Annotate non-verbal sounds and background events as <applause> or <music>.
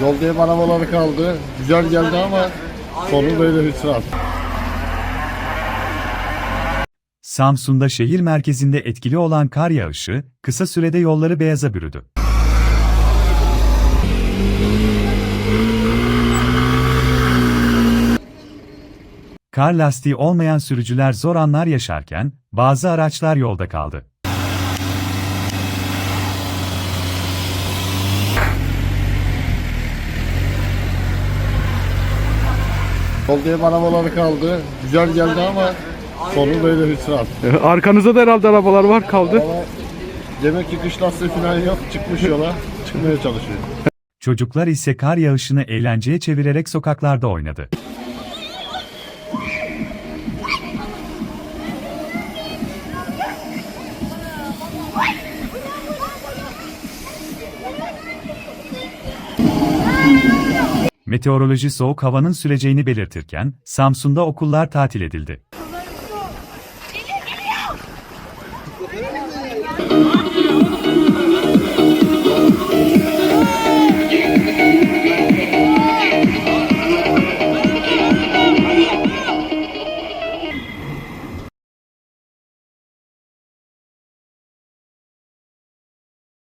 Yolda ev arabaları kaldı. Güzel geldi ama sonu böyle hüsran. Samsun'da şehir merkezinde etkili olan kar yağışı, kısa sürede yolları beyaza bürüdü. Kar lastiği olmayan sürücüler zor anlar yaşarken, bazı araçlar yolda kaldı. Yolda ev arabaları kaldı. Güzel geldi ama sonu böyle hüsran. <laughs> Arkanızda da herhalde arabalar var kaldı. Ama demek ki kış lastiği falan yok. Çıkmış yola. Çıkmaya çalışıyor. Çocuklar ise kar yağışını eğlenceye çevirerek sokaklarda oynadı. Meteoroloji soğuk havanın süreceğini belirtirken, Samsun'da okullar tatil edildi.